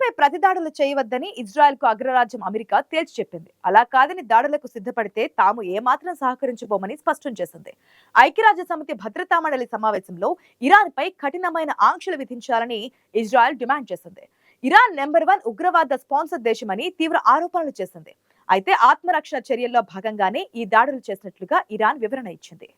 పై ప్రతి దాడులు చేయవద్దని ఇజ్రాయెల్కు అగ్రరాజ్యం అమెరికా తేల్చి చెప్పింది. అలా కాదని దాడులకు సిద్ధపడితే తాము ఏమాత్రం సహకరించబోమని స్పష్టం చేసింది. ఐక్యరాజ్య సమితి భద్రతా మండలి సమావేశంలో ఇరాన్ పై కఠినమైన ఆంక్షలు విధించాలని ఇజ్రాయెల్ డిమాండ్ చేసింది. ఇరాన్ నెంబర్ వన్ ఉగ్రవాద స్పాన్సర్ దేశమని తీవ్ర ఆరోపణలు చేసింది. అయితే ఆత్మరక్షణ చర్యల్లో భాగంగానే ఈ దాడులు చేసినట్లుగా ఇరాన్ వివరణ ఇచ్చింది.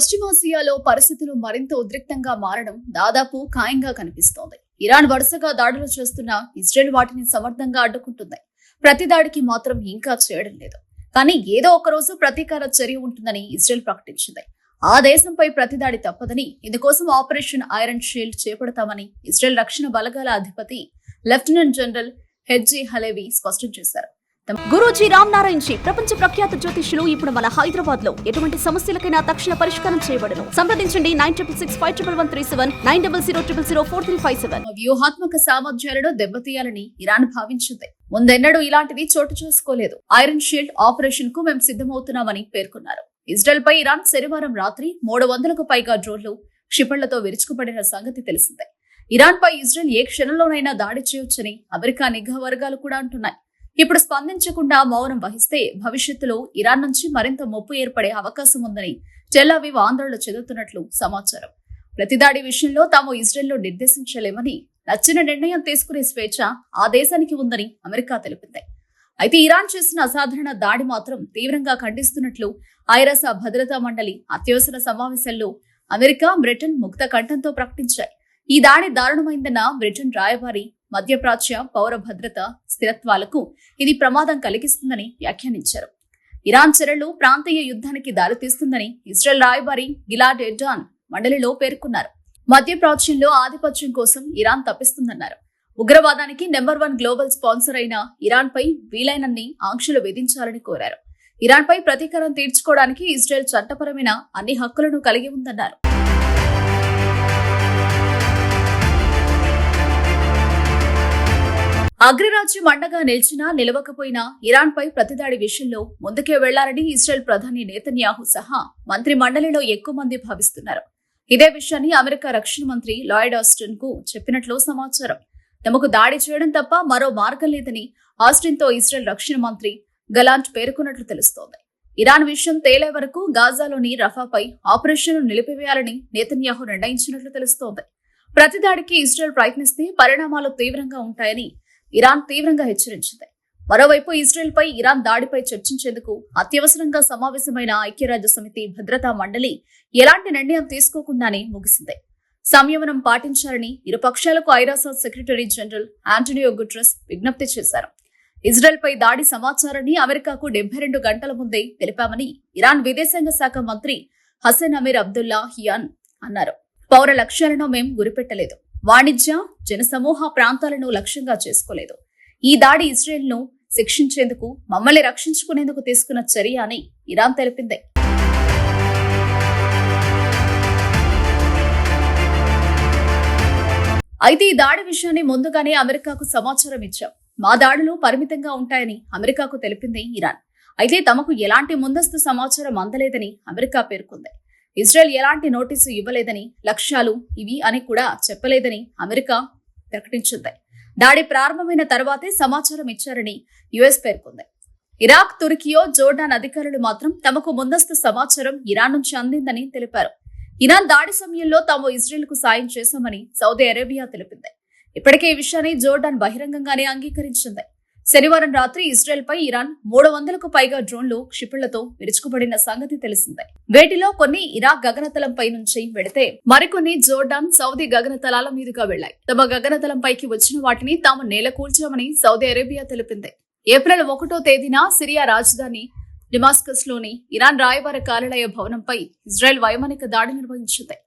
పశ్చిమాసియాలో పరిస్థితులు మరింత ఉద్రిక్తంగా మారడం దాదాపు ఖాయంగా కనిపిస్తోంది. ఇరాన్ వరుసగా దాడులు చేస్తున్న ఇజ్రాయెల్ వాటిని సమర్థంగా అడ్డుకుంటుంది. ప్రతి దాడికి మాత్రం ఇంకా చేయడం లేదు. కానీ ఏదో ఒక రోజు ప్రతీకార చర్య ఉంటుందని ఇజ్రాయెల్ ప్రకటించింది. ఆ దేశంపై ప్రతిదాడి తప్పదని ఇందుకోసం ఆపరేషన్ ఐరన్ షీల్డ్ చేపడతామని ఇజ్రాయెల్ రక్షణ బలగాల అధిపతి లెఫ్టినెంట్ జనరల్ హెడ్జీ హలేవి స్పష్టం చేశారు. గురూజీ రామ్ నారాయణ్ జీ ప్రపంచ ప్రఖ్యాత జ్యోతిష్యులు ఇప్పుడు మన హైదరాబాద్లో ఎటువంటి సమస్యలకైనా తక్షణ పరిష్కారం చేయబడను. సంప్రదించండి nine triple six five triple one three seven nine double zero triple zero four three five seven. వ్యూహాత్మక సామర్థ్యాలను దెబ్బతీయాలని ఇరాన్ భావించింది. ముందెన్నడూ ఇలాంటివి చోటు చేసుకోలేదు. ఐరన్ షీల్డ్ ఆపరేషన్కు మేము సిద్ధమవుతున్నామని పేర్కొన్నారు. ఇజ్రాయెల్ పై ఇరాన్ శనివారం రాత్రి మూడు వందలకు పైగా డ్రోన్లు క్షిపణులతో విరుచుకుపడిన సంగతి తెలిసిందే. ఇరాన్ పై ఇజ్రాయెల్ ఏ క్షణంలోనైనా దాడి చేయొచ్చని అమెరికా నిఘా వర్గాలు కూడా అంటున్నాయి. ఇప్పుడు స్పందించకుండా మౌనం వహిస్తే భవిష్యత్తులో ఇరాన్ నుంచి మరింత ముప్పు ఏర్పడే అవకాశం ఉందని టెల్అవివ్ ఆందోళన చెందుతున్నట్లు సమాచారం. ప్రతిదాడి విషయంలో తాము ఇజ్రాయెల్లో నిర్దేశించలేమని నచ్చిన నిర్ణయం తీసుకునే స్వేచ్ఛ ఆ దేశానికి ఉందని అమెరికా తెలిపింది. అయితే ఇరాన్ చేసిన అసాధారణ దాడి మాత్రం తీవ్రంగా ఖండిస్తున్నట్లు ఐరాస భద్రతా మండలి అత్యవసర సమావేశంలో అమెరికా బ్రిటన్ ముక్త కంఠంతో ప్రకటించాయి. ఈ దాడి దారుణమైందన్న బ్రిటన్ రాయబారి మధ్యప్రాచ్య పౌర భద్రత స్థిరత్వాలకు ఇది ప్రమాదం కలిగిస్తుందని వ్యాఖ్యానించారు. ఇరాన్ చర్యలు ప్రాంతీయ యుద్ధానికి దారితీస్తుందని ఇజ్రాయెల్ రాయబారి గిలాడ్ ఎడ్డాన్ మండలిలో పేర్కొన్నారు. మధ్యప్రాచ్యంలో ఆధిపత్యం కోసం ఇరాన్ తప్పిస్తుందన్నారు. ఉగ్రవాదానికి నెంబర్ వన్ గ్లోబల్ స్పాన్సర్ అయిన ఇరాన్ పై వీలైనన్ని ఆంక్షలు విధించాలని కోరారు. ఇరాన్ పై ప్రతీకారం తీర్చుకోవడానికి ఇజ్రాయెల్ చట్టపరమైన అన్ని హక్కులను కలిగి ఉందన్నారు. అగ్రరాజ్యం అండగా నిలిచినా నిలవకపోయినా ఇరాన్ పై ప్రతిదాడి విషయంలో ముందుకే వెళ్ళాలని ఇస్రాయెల్ ప్రధాని నేతన్యాహు సహా మంత్రి మండలిలో ఎక్కువ మంది భావిస్తున్నారు. ఇదే విషయాన్ని అమెరికా రక్షణ మంత్రి లాయిడ్ ఆస్టిన్కు చెప్పినట్లు సమాచారం. తమకు దాడి చేయడం తప్ప మరో మార్గం లేదని ఆస్టిన్తో రక్షణ మంత్రి గలాంట్ పేర్కొన్నట్లు తెలుస్తోంది. ఇరాన్ విషయం తేలే వరకు గాజాలోని రఫాపై ఆపరేషన్ నిలిపివేయాలని నేతన్యాహు నిర్ణయించినట్లు తెలుస్తోంది. ప్రతిదాడికి ఇస్రాయెల్ ప్రయత్నిస్తే పరిణామాలు తీవ్రంగా ఉంటాయని ఇరాన్ తీవ్రంగా హెచ్చరించింది. మరోవైపు ఇజ్రాయెల్పై ఇరాన్ దాడిపై చర్చించేందుకు అత్యవసరంగా సమావేశమైన ఐక్యరాజ్య సమితి భద్రతా మండలి ఎలాంటి నిర్ణయం తీసుకోకుండానే ముగిసింది. సంయమనం పాటించాలని ఇరు పక్షాలకు ఐరాసా సెక్రటరీ జనరల్ ఆంటోనియో గుట్రస్ విజ్ఞప్తి చేశారు. ఇజ్రాయెల్ పై దాడి సమాచారాన్ని అమెరికాకు డెబ్బై రెండు గంటల ముందే తెలిపామని ఇరాన్ విదేశాంగ శాఖ మంత్రి హసన్ అమీర్ అబ్దుల్లా హియాన్ అన్నారు. పౌర లక్ష్యాలను మేం గురిపెట్టలేదు. వాణిజ్య జనసమూహ ప్రాంతాలను లక్ష్యంగా చేసుకోలేదు. ఈ దాడి ఇజ్రాయెల్ను శిక్షించేందుకు మమ్మల్ని రక్షించుకునేందుకు తీసుకున్న చర్య అని ఇరాన్ తెలిపింది. అయితే ఈ దాడి విషయాన్ని ముందుగానే అమెరికాకు సమాచారం ఇచ్చాం. మా దాడులు పరిమితంగా ఉంటాయని అమెరికాకు తెలిపింది ఇరాన్. అయితే తమకు ఎలాంటి ముందస్తు సమాచారం అందలేదని అమెరికా పేర్కొంది. ఇజ్రాయెల్ ఎలాంటి నోటీసు ఇవ్వలేదని లక్ష్యాలు ఇవి అని కూడా చెప్పలేదని అమెరికా ప్రకటించింది. దాడి ప్రారంభమైన తర్వాతే సమాచారం ఇచ్చారని యుఎస్ పేర్కొంది. ఇరాక్ తుర్కియో జోర్డాన్ అధికారులు మాత్రం తమకు ముందస్తు సమాచారం ఇరాన్ నుంచి అందిందని తెలిపారు. ఇరాన్ దాడి సమయంలో తాము ఇజ్రాయెల్కు సాయం చేశామని సౌదీ అరేబియా తెలిపింది. ఇప్పటికే ఈ విషయాన్ని జోర్డాన్ బహిరంగంగానే అంగీకరించింది. శనివారం రాత్రి ఇజ్రాయెల్ పై ఇరాన్ మూడు వందలకు పైగా డ్రోన్లు క్షిపణులతో విరుచుకుపడిన సంగతి తెలిసిందే. వేటిలో కొన్ని ఇరాక్ గగనతలంపై నుంచి వెడితే మరికొన్ని జోర్డాన్ సౌదీ గగనతలాల మీదుగా వెళ్ళాయి తమ గగనతలంపైకి వచ్చిన వాటిని తాము నేలకూల్చామని సౌదీ అరేబియా తెలిపింది. ఏప్రిల్ ఒకటో తేదీన సిరియా రాజధాని డిమాస్కస్లోని ఇరాన్ రాయబార కార్యాలయ భవనంపై ఇజ్రాయెల్ వైమానిక దాడి నిర్వహించింది.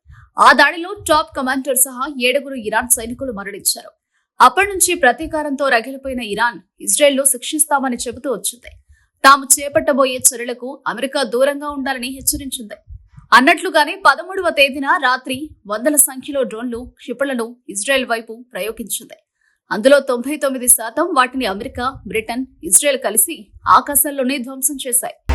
ఆ దాడిలో టాప్ కమాండర్ సహా ఏడుగురు ఇరాన్ సైనికులు మరణించారు. అప్పటి నుంచి ప్రతీకారంతో రగిలిపోయిన ఇరాన్ ఇజ్రాయెల్లో శిక్షిస్తామని చెబుతూ వచ్చింది. తాము చేపట్టబోయే చర్యలకు అమెరికా దూరంగా ఉండాలని హెచ్చరించింది. అన్నట్లుగానే పదమూడవ తేదీన రాత్రి వందల సంఖ్యలో డ్రోన్లు క్షిపణులను ఇజ్రాయెల్ వైపు ప్రయోగించింది. అందులో తొంభై తొమ్మిది శాతం వాటిని అమెరికా బ్రిటన్ ఇజ్రాయెల్ కలిసి ఆకాశంలోనే ధ్వంసం చేశాయి.